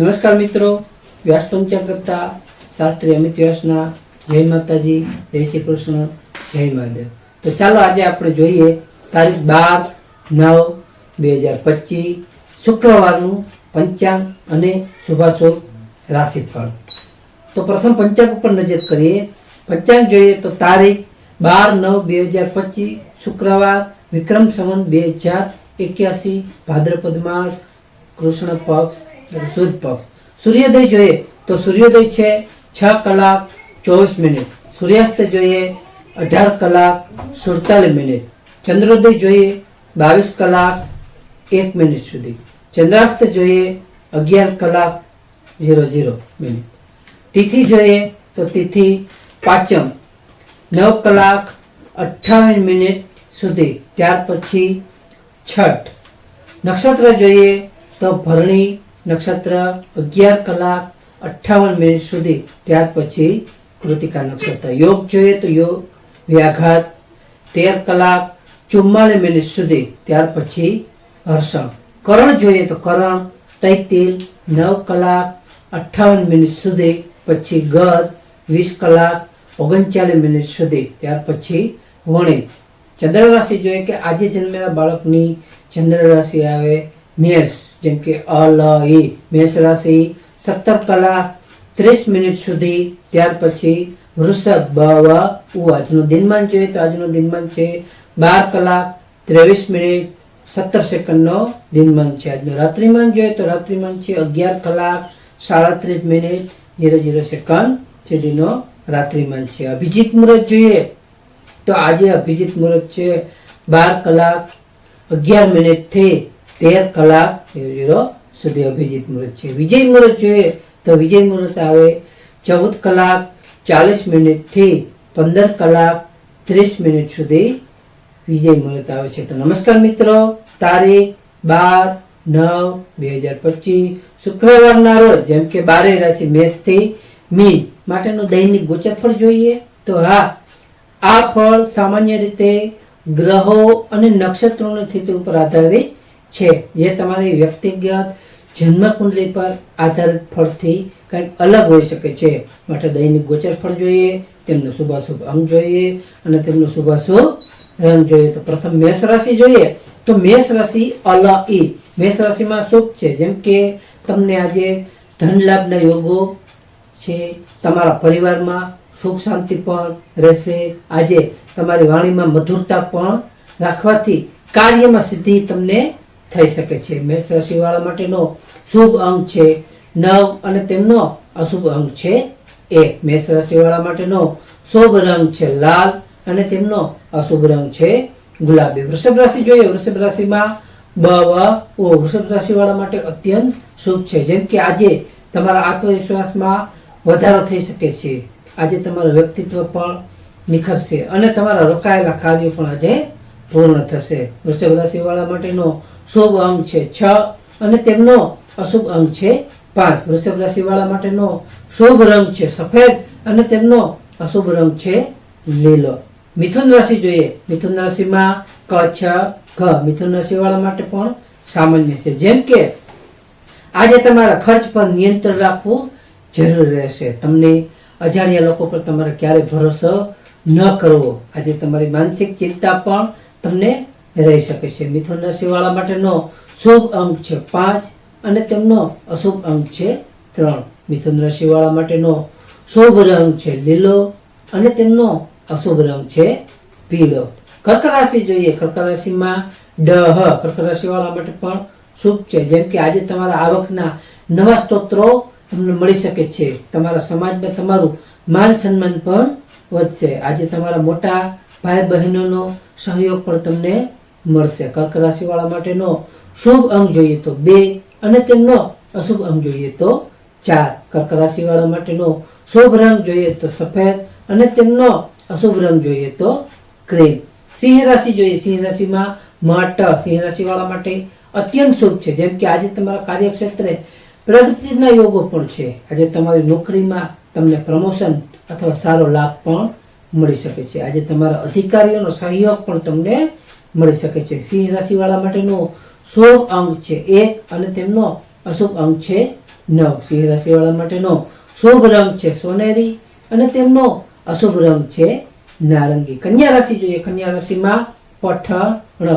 નમસ્કાર મિત્રો, વ્યાસ શાસ્ત્રી અમિત વ્યાસના જય માતાજી, જય શ્રી કૃષ્ણ, જય મહાદેવ. તો ચાલો આજે આપણે જોઈએ તારીખ બાર નવ બે હજાર પચીસ, શુક્રવારનું પંચાંગ અને શુભાશુભ રાશિફળ. તો પ્રથમ પંચાંગ ઉપર નજર કરીએ. પંચાંગ જોઈએ તો તારીખ બાર નવ બે હજાર પચીસ, શુક્રવાર, વિક્રમ સંવંત બે હજાર એક્યાસી, ભાદ્રપદ માસ, કૃષ્ણ પક્ષ સુદ પક્ષ સૂર્યોદય જોઈએ તો સૂર્યોદય છે છ કલાક ચોવીસ મિનિટ. સૂર્યાસ્ત જોઈએ અઢાર કલાક સુડતાલીસ મિનિટ. ચંદ્રોદય જોઈએ બાવીસ કલાક એક મિનિટ સુધી. ચંદ્રાસ્ત જોઈએ અગિયાર કલાક ઝીરો ઝીરો મિનિટ. તિથિ જોઈએ તો તિથિ પાંચમ. નવ કલાક અઠ્ઠાવન મિનિટ સુધી. ત્યાર પછી છઠ. નક્ષત્ર જોઈએ તો ભરણી નક્ષત્ર અગિયાર કલાક અઠ્ઠાવન મિનિટ સુધી. ત્યાર પછી કૃતિકા નક્ષત્ર. યોગ જોઈએ તો યોગ, વ્યાઘાત, તેર કલાક ચુમ્માલીસ મિનિટ સુધી. ત્યાર પછી હર્ષણ. કરણ જોઈએ તો કરણ, તૈતિલ, નવ કલાક અઠ્ઠાવન મિનિટ સુધી. પછી ગદ, વીસ કલાક ઓગણચાલીસ મિનિટ સુધી. ત્યાર પછી વણિત ચંદ્ર રાશિ જોઈએ કે આજે જન્મેલા બાળકની ચંદ્ર રાશિ આવે મેષ, જેમ કે અલ, ઈ, મેષ રાશિ સત્તર કલાક ત્રીસ મિનિટ સુધી, ત્યાર પછી વૃષભ વ, ઉ, આજનું દિનમાન જોઈએ તો આજનું દિનમાન છે બાર કલાક, ત્રેવીસ મિનિટ, સત્તર સેકન્ડનો દિનમાન છે. આજનું રાત્રિમાન જોઈએ તો રાત્રિમાન છે અગિયાર કલાક, સાડત્રીસ મિનિટ, ઝીરો જીરો સેકન્ડ સુધીનો રાત્રિમાન છે. અભિજીત મુહૂર્ત જોઈએ, તો આજે અભિજીત મુહૂર્ત છે બાર કલાક, અગિયાર મિનિટથી તેર કલાક ઝીરો સુધી અભિજીત મુહૂર્ત છે. વિજય મુહૂર્ત જોઈએ તો વિજય મુહૂર્ત આવે ચૌદ કલાક ચાલીસ મિનિટથી પંદર કલાક ત્રીસ મિનિટ સુધી વિજય મુહૂર્ત આવે છે. તો નમસ્કાર મિત્રો, તારીખ બાર નવ બે હજાર પચીસ, શુક્રવારના રોજ, જેમ કે બારે રાશિ મેષથી મીન માટેનું દૈનિક ગોચરફળ જોઈએ તો હા, આ ફળ સામાન્ય રીતે ગ્રહો અને નક્ષત્રોની સ્થિતિ ઉપર આધારિત છે. જે તમારી વ્યક્તિગત જન્મકુંડલી પર આધારિત ફળથી કંઈક અલગ હોઈ શકે છે. માટે દૈનિક ગોચર ફળ જોઈએ, તેમનો શુભાશુભ અંગ જોઈએ અને તેમનો શુભાશુભ રંગ જોઈએ. તો પ્રથમ મેષ રાશિ જોઈએ. તો મેષ રાશિ અલ મેષ રાશિમાં શુભ છે. જેમ કે તમને આજે ધન લાભના યોગો છે. તમારા પરિવારમાં સુખ શાંતિ પણ રહેશે. આજે તમારી વાણીમાં મધુરતા પણ રાખવાથી કાર્યમાં સિદ્ધિ તમને થઈ શકે છે. મેષ રાશિવાળા માટેનો શુભ અંક છે નવ અને તેમનો અશુભ અંક છે એક. મેષ રાશિવાળા માટેનો શુભ રંગ છે લાલ અને તેમનો અશુભ રંગ છે ગુલાબી. વૃષભ રાશિ જોઈએ. વૃષભ રાશિમાં બ ઓ વૃષભ રાશિવાળા માટે અત્યંત શુભ છે. જેમ કે આજે તમારા આત્મવિશ્વાસમાં વધારો થઈ શકે છે. આજે તમારું વ્યક્તિત્વ પણ નિખરશે અને તમારા રોકાયેલા કાર્યો પણ આજે પૂર્ણ થશે. વૃષભ રાશિવાળા માટેનો શુભ અંક છે છ અને તેમનો અશુભ અંક છે પાંચ. વૃષભ રાશિવાળા માટેનો શુભ રંગ છે સફેદ અને તેમનો અશુભ રંગ છે લીલો. મિથુન રાશિ જોઈએ. મિથુન રાશિમાં ક, છ, ઘ. મિથુન રાશિવાળા માટે પણ સામાન્ય છે. જેમ કે આજે તમારા ખર્ચ પર નિયંત્રણ રાખવું જરૂરી રહેશે. તમને અજાણ્યા લોકો પર તમારે ક્યારે ભરોસો ન કરવો. આજે તમારી માનસિક ચિંતા પણ તમને રહી શકે છે. મિથુન રાશિવાળા માટેનો શુભ અંક છે પાંચ અને તેમનો અશુભ અંક છે ત્રણ. મિથુન રાશિવાળા માટેનો શુભ રંગ છે લીલો અને તેમનો અશુભ રંગ છે પીળો. કર્ક રાશિ જોઈએ. કર્ક રાશિમાં ડહ કર્ક રાશિવાળા માટે પણ શુભ છે. જેમ કે આજે તમારા આવકના નવા સ્ત્રોતો તમને મળી શકે છે. તમારા સમાજમાં તમારું માન સન્માન પણ વધશે. આજે તમારા મોટા ભાઈ બહેનોનો સહયોગ પણ તમને મળશે. કર્ક રાશિવાળા માટેનો શુભ અંક જોઈએ તો બે અને તેમનો અશુભ અંક જોઈએ તો ચાર. કર્ક રાશિવાળા માટેનો શુભ રંગ જોઈએ તો સફેદ અને તેમનો અશુભ રંગ જોઈએ તો ક્રીમ સિંહ રાશિ જોઈએ. સિંહ રાશિમાં મટ સિંહ રાશિવાળા માટે અત્યંત શુભ છે. જેમ કે આજે તમારા કાર્યક્ષેત્રે પ્રગતિના યોગો પણ છે. આજે તમારી નોકરીમાં તમને પ્રમોશન અથવા સારો લાભ પણ મળી શકે છે. આજે તમારા અધિકારીઓનો સહયોગ પણ તમને મળી શકે છે. સિંહ રાશિવાળા માટેનો શુભ અંક છે એક અને તેમનો અશુભ અંક છે નવ. સિંહ રાશિવાળા માટેનો શુભ રંગ છે સોનેરી અને તેમનો અશુભ રંગ છે નારંગી. કન્યા રાશિ જોઈએ. કન્યા રાશિમાં પઠ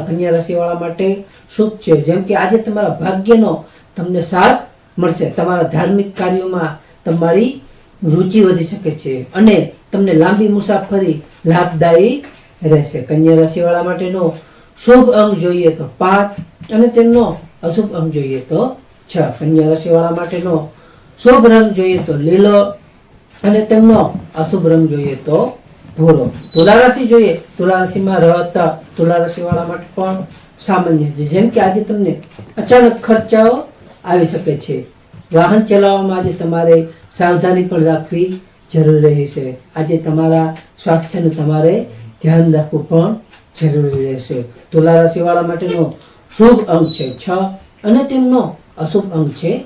કન્યા રાશિવાળા માટે શુભ છે. જેમ કે આજે તમારા ભાગ્યનો તમને સાથ મળશે. તમારા ધાર્મિક કાર્યોમાં તમારી રુચિ વધી શકે છે. અને તમને લાંબી મુસાફરી લાભદાયી રહેશે. કન્યા રાશિવાળા માટેનો શુભ અંક જોઈએ તો પાંચ અને તેમનો અશુભ અંક જોઈએ તો છ. કન્યા રાશિવાળા માટેનો શુભ રંગ જોઈએ તો લીલો અને તેમનો અશુભ રંગ જોઈએ તો ભૂરો. તુલા રાશિ જોઈએ, તુલા રાશિમાં રત તુલા રાશિવાળા માટે પણ સામાન્ય છે. જેમ કે આજે તમને અચાનક ખર્ચાઓ આવી શકે છે. વાહન ચલાવવામાં આજે તમારે સાવધાની પણ રાખવી જરૂરી રહેશે આજે તમારા સ્વાસ્થ્યનું તમારે ધ્યાન રાખવું પણ જરૂરી રહેશે. તુલા રાશિવાળા માટેનો શુભ અંક છે છ અને તેમનો અશુભ અંક છે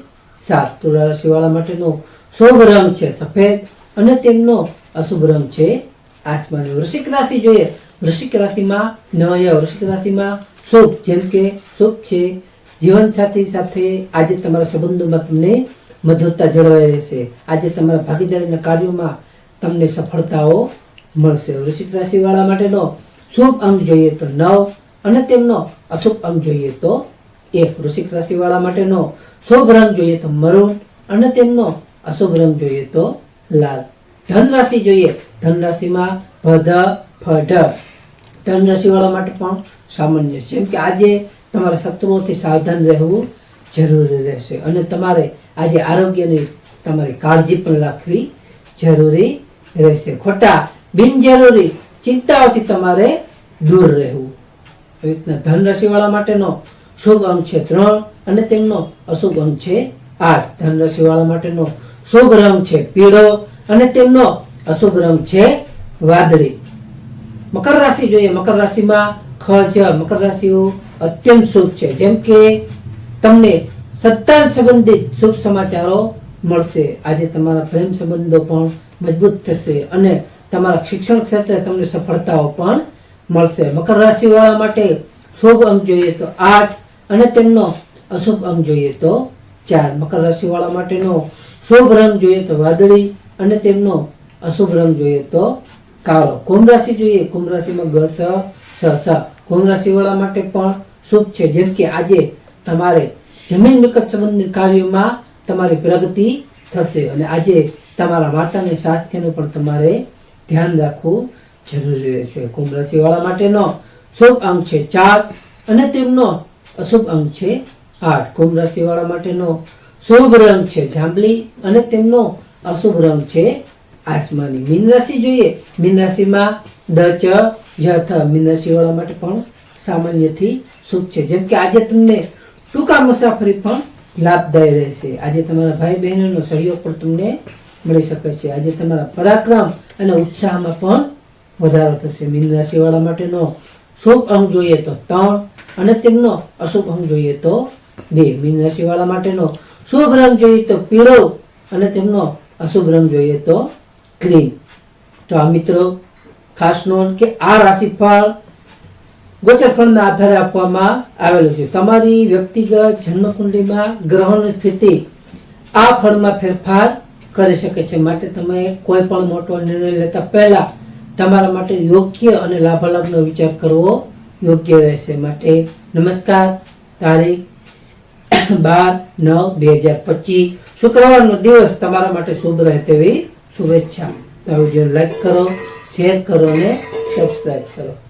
સાત. તુલા રાશિવાળા માટેનો શુભ રંગ છે સફેદ અને તેમનો અશુભ રંગ છે આસમાની વૃશ્ચિક રાશિ જોઈએ. વૃશ્ચિક રાશિમાં નવય, વૃશ્ચિક રાશિમાં શુભ. જેમ કે શુભ છે. જીવનસાથી સાથે આજે તમારા સંબંધોમાં તમને મધુરતા જળવાઈ રહેશે. આજે તમારા ભાગીદારીના કાર્યોમાં તમને સફળતાઓ મળશે. વૃશ્ચિક રાશિવાળા માટેનો શુભ અંક જોઈએ તો નવ અને તેમનો અશુભ અંક જોઈએ તો એક. વૃશ્ચિક રાશિવાળા માટેનો શુભ રંગ જોઈએ તો મરૂન અને તેમનો અશુભ રંગ જોઈએ તો લાલ. ધન રાશિ જોઈએ. ધન રાશિમાં ભધ ફઢ. ધન રાશિવાળા માટે પણ સામાન્ય છે. જેમ કે આજે તમારા શત્રુઓથી સાવધાન રહેવું જરૂરી રહેશે. અને તમારે આજે આરોગ્યની તમારી કાળજી પણ રાખવી જરૂરી રહેશે. ખોટા, બિનજરૂરી ચિંતાઓથી તમારે દૂર રહેવું. આવી રીતના ધન માટેનો શુભ અંક છે ત્રણ અને તેમનો અશુભ અંક છે આઠ. ધન માટેનો શુભ રંગ છે પીળો અને તેમનો અશુભ રંગ છે વાદળી. મકર રાશિ જોઈએ. મકર રાશિમાં ખ જ મકર રાશિઓ અત્યંત શુભ છે. જેમ કે તમને સંતાન સંબંધિત શુભ સમાચારો મળશે. આજે તમારા પ્રેમ સંબંધો પણ મજબૂત થશે અને તમારા શિક્ષણ ક્ષેત્રે તમને સફળતાઓ પણ મળશે. મકર રાશિ વાળા માટે શુભ અંક જોઈએ તો આઠ અને તેમનો અશુભ અંક જોઈએ તો ચાર. મકર રાશિ વાળા માટેનો શુભ રંગ જોઈએ તો વાદળી અને તેમનો અશુભ રંગ જોઈએ તો કાળો. કુંભ રાશિ જોઈએ. કુંભ રાશિમાં ગ, સ સ રાશિ વાળા માટે પણ શુભ છે. જેમ કે આજે તમારે જમીન મિલકત સંબંધિત કાર્યોમાં તમારી પ્રગતિ થશે. અને આજે તમારા માતાની સ્વાસ્થ્યનું પણ તમારે ધ્યાન રાખવું જરૂરી રહેશે. કુંભ રાશિવાળા માટેનો શુભ અંક છે ચાર અને તેમનો અશુભ અંક છે આઠ. કુંભ રાશિવાળા માટેનો શુભ રંગ છે જાંબલી અને તેમનો અશુભ રંગ છે આસમાની. મીન રાશિ જોઈએ. મીન રાશિમાં દ, ચ થ. મીન રાશિવાળા માટે પણ સામાન્યથી શુભ છે. જેમ કે આજે તમને ટૂંકા મુસાફરી પણ? લાભદાયી રહેશે. આજે તમારા ભાઈ બહેનોનો સહયોગ પણ તમને મળી શકે છે. આજે તમારા પરાક્રમ અને ઉત્સાહમાં પણ વધારો થશે. મીન રાશિવાળા માટેનો શુભ અંક જોઈએ તો ત્રણ અને તેમનો અશુભ અંક જોઈએ તો બે. મીન રાશિવાળા માટેનો શુભ રંગ જોઈએ તો પીળો અને તેમનો અશુભ રંગ જોઈએ તો ગ્રીન. તો આ મિત્રો, ખાસ નોંધ કે આ રાશિફળ ગોચરફળના આધારે આપવામાં આવેલું છે. તમારી વ્યક્તિગત જન્મકુંડલીમાં ગ્રહોની સ્થિતિ આ ફળમાં ફેરફાર કરી શકે છે. માટે તમે કોઈ પણ મોટો નિર્ણય લેતા પહેલા તમારા માટે યોગ્ય અને લાભાલાભનો વિચાર કરવો યોગ્ય રહેશે. માટે નમસ્કાર. તારીખ બાર નવ બે હજાર પચીસ. શુક્રવારનો દિવસ તમારા માટે શુભ રહે તેવી શુભેચ્છા. તો વીડિયો લાઈક કરો શેર કરો અને સબસ્ક્રાઈબ કરો.